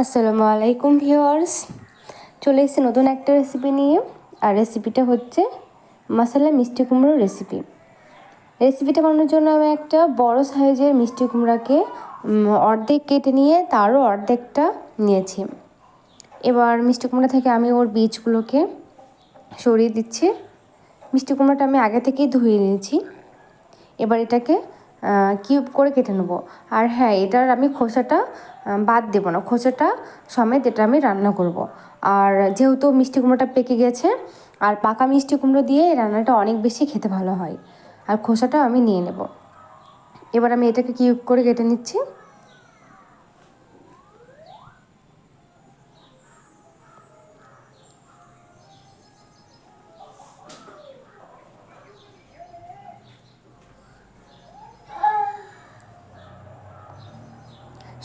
আসসালামু আলাইকুম ভিউয়ার্স। চলে এসেছি নতুন একটা রেসিপি নিয়ে। আর রেসিপিটা হচ্ছে মশলা মিষ্টি কুমড়োর রেসিপি রেসিপিটা বানানোর জন্য আমি একটা বড় সাইজের মিষ্টি কুমড়াকে অর্ধেক কেটে নিয়ে তারও অর্ধেকটা নিয়েছি। এবার মিষ্টি কুমড়া থেকে আমি ওর বীজগুলোকে সরিয়ে দিচ্ছি। মিষ্টি কুমড়াটা আমি আগে থেকেই ধুয়ে নিয়েছি। এবার এটাকে কিউব করে কেটে নেব। আর হ্যাঁ এটার আমি খোসাটা বাদ দেবো না। খোসাটা সমেত এটা আমি রান্না করব। আর যেহেতু মিষ্টি কুমড়োটা পেকে গেছে, আর পাকা মিষ্টি কুমড়ো দিয়ে রান্নাটা অনেক বেশি খেতে ভালো হয়, আর খোসাটা আমি নিয়ে নেব। এবার আমি এটাকে কিউব করে কেটে নিচ্ছি।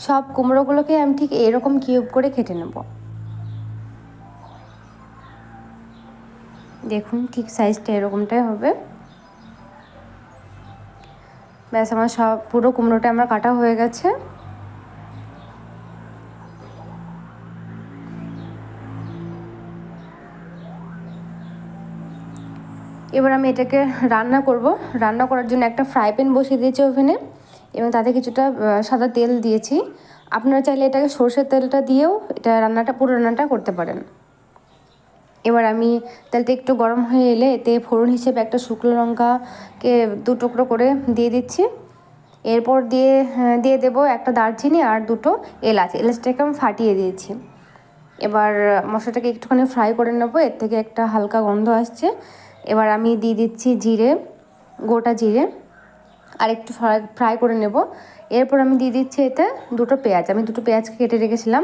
সব কুমড়োগুলোকে আমি ঠিক এরকম কিউব করে কেটে নেব। দেখুন ঠিক সাইজটা এরকমটাই হবে। ব্যাস, আমার সব পুরো কুমড়োটা আমার কাটা হয়ে গেছে। এবার আমি এটাকে রান্না করব। রান্না করার জন্য একটা ফ্রাই প্যান বসিয়ে দিয়েছি ওভেনে এবং তাতে কিছুটা সাদা তেল দিয়েছি। আপনারা চাইলে এটাকে সর্ষের তেলটা দিয়েও এটা রান্নাটা, পুরো রান্নাটা করতে পারেন। এবার আমি তেলটা একটু গরম হয়ে এলে এতে ফোড়ন হিসেবে একটা শুকনো লঙ্কাকে দু টুকরো করে দিয়ে দিচ্ছি। এরপর দিয়ে দিয়ে দেব একটা দারচিনি আর দুটো এলাচ। এলাচটাকে আমি ফাটিয়ে দিয়েছি। এবার মশলাটাকে একটুখানি ফ্রাই করে নেব, এর থেকে একটা হালকা গন্ধ আসছে। এবার আমি দিয়ে দিচ্ছি জিরে, গোটা জিরে। আর একটু ফ্রাই ফ্রাই করে নেব। এরপর আমি দিয়ে দিচ্ছি এতে দুটো পেঁয়াজ। আমি দুটো পেঁয়াজকে কেটে রেখেছিলাম।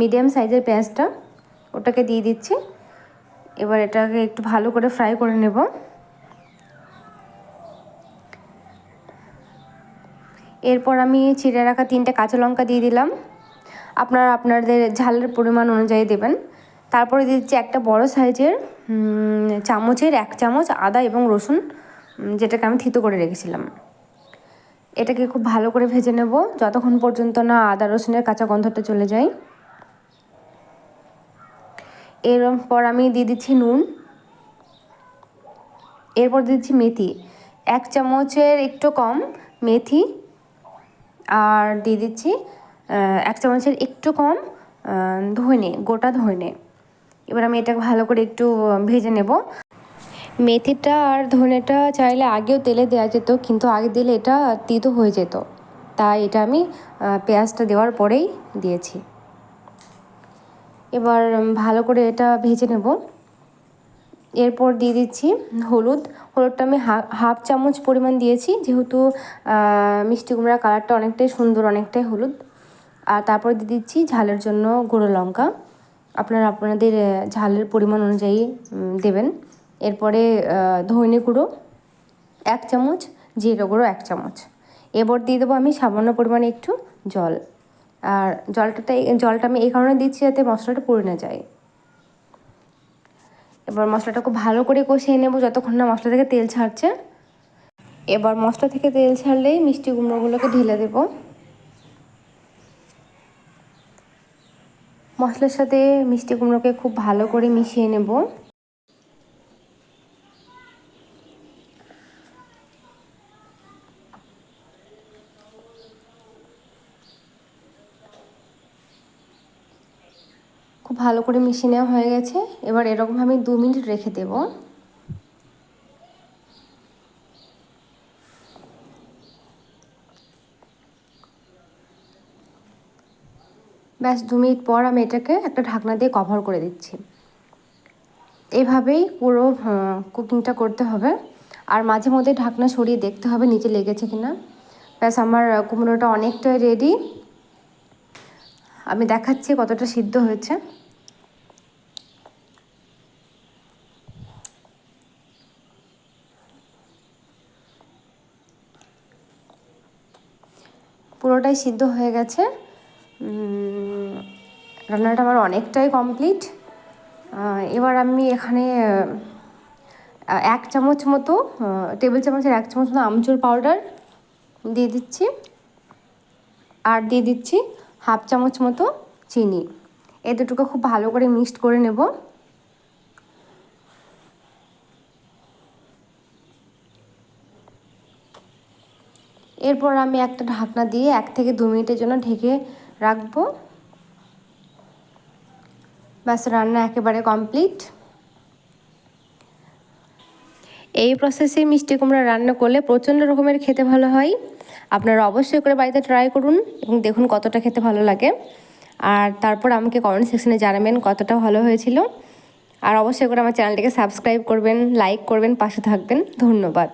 মিডিয়াম সাইজের পেঁয়াজটা, ওটাকে দিয়ে দিচ্ছি। এবার এটাকে একটু ভালো করে ফ্রাই করে নেব। এরপর আমি ছিঁড়ে রাখা তিনটে কাঁচা লঙ্কা দিয়ে দিলাম। আপনারা আপনাদের ঝালের পরিমাণ অনুযায়ী দেবেন। তারপরে দিচ্ছি একটা বড় সাইজের চামচের এক চামচ আদা এবং রসুন যেটাকে আমি থিতো করে রেখেছিলাম। এটাকে খুব ভালো করে ভেজে নেব। যতক্ষণ পর্যন্ত না আদা রসুনের কাঁচা গন্ধটা চলে যায়। এরপর আমি দিয়ে দিচ্ছি নুন। এরপর দিচ্ছি মেথি। এক চামচের একটু কম মেথি। আর দিয়ে দিচ্ছি এক চামচের একটু কম ধনে, গোটা ধনে। এবার আমি এটা ভালো করে একটু ভেজে নেব। মেথিটা আর ধনেটা চাইলে আগেও তেলে দেওয়া যেত, কিন্তু আগে দিলে এটা তিতো হয়ে যেত। তাই এটা আমি পেঁয়াজটা দেওয়ার পরেই দিয়েছি। এবার ভালো করে এটা ভেজে নেব। এরপর দিয়ে দিচ্ছি হলুদ। হলুদটা আমি হাফ চামচ পরিমাণ দিয়েছি, যেহেতু মিষ্টি কুমড়া কালারটা অনেকটাই সুন্দর, অনেকটাই হলুদ। আর তারপর দিয়ে দিচ্ছি ঝালের জন্য গুঁড়ো লঙ্কা। আপনারা, আপনাদের ঝালের পরিমাণ অনুযায়ী দেবেন। এরপরে ধনে গুঁড়ো, এক চামচ, জিরে গুঁড়ো, এক চামচ। এবার দিয়ে দেবো আমি সামান্য পরিমাণে একটু জল। আর জলটাতে, জলটা আমি এই কারণে দিচ্ছি যাতে মশলাটা পুড়ে না যায়। এবার মশলাটা খুব ভালো করে কষিয়ে নেব যতক্ষণ না মশলা থেকে তেল ছাড়ছে। এবার মশলা থেকে তেল ছাড়লেই মিষ্টি কুমড়োগুলোকে ঢেলে দেব। মশলার সাথে মিষ্টি কুমড়োকে খুব ভালো করে মিশিয়ে নেব। খুব ভালো করে মিশিয়ে নেওয়া হয়ে গেছে। এবার এরকম আমি দু মিনিট রেখে দেব। ব্যাস, দু মিনিট পর আমি এটাকে একটা ঢাকনা দিয়ে কভার করে দিচ্ছি। এভাবেই পুরো কুকিংটা করতে হবে। আর মাঝে মধ্যে ঢাকনা সরিয়ে দেখতে হবে নিচে লেগেছে কিনা। ব্যাস, আমার কুমড়োটা অনেকটাই রেডি আমি দেখাচ্ছি কতটা সিদ্ধ হয়েছে। পুরোটাই সিদ্ধ হয়ে গেছে। রান্নাটা আমার অনেকটাই কমপ্লিট। এবার আমি এখানে এক চামচ মতো টেবিল চামচের এক চামচ মতো আমচুর পাউডার দিয়ে দিচ্ছি। আর দিয়ে দিচ্ছি হাফ চামচ মতো চিনি। এ দুটোকে খুব ভালো করে মিক্সড করে নেব। এরপর আমি একটা ঢাকনা দিয়ে এক থেকে দু মিনিটের জন্য ঢেকে রাখব। ব্যাস, রান্না একেবারে কমপ্লিট। এই প্রসেসে মিষ্টি কুমড়া রান্না করলে প্রচণ্ড রকমের খেতে ভালো হয়। আপনারা অবশ্যই করে বাড়িতে ট্রাই করুন এবং দেখুন কতটা খেতে ভালো লাগে। আর তারপর আমাকে কমেন্ট সেকশনে জানাবেন কতটা ভালো হয়েছিল। আর অবশ্যই করে আমার চ্যানেলটিকে সাবস্ক্রাইব করবেন লাইক করবেন, পাশে থাকবেন। ধন্যবাদ।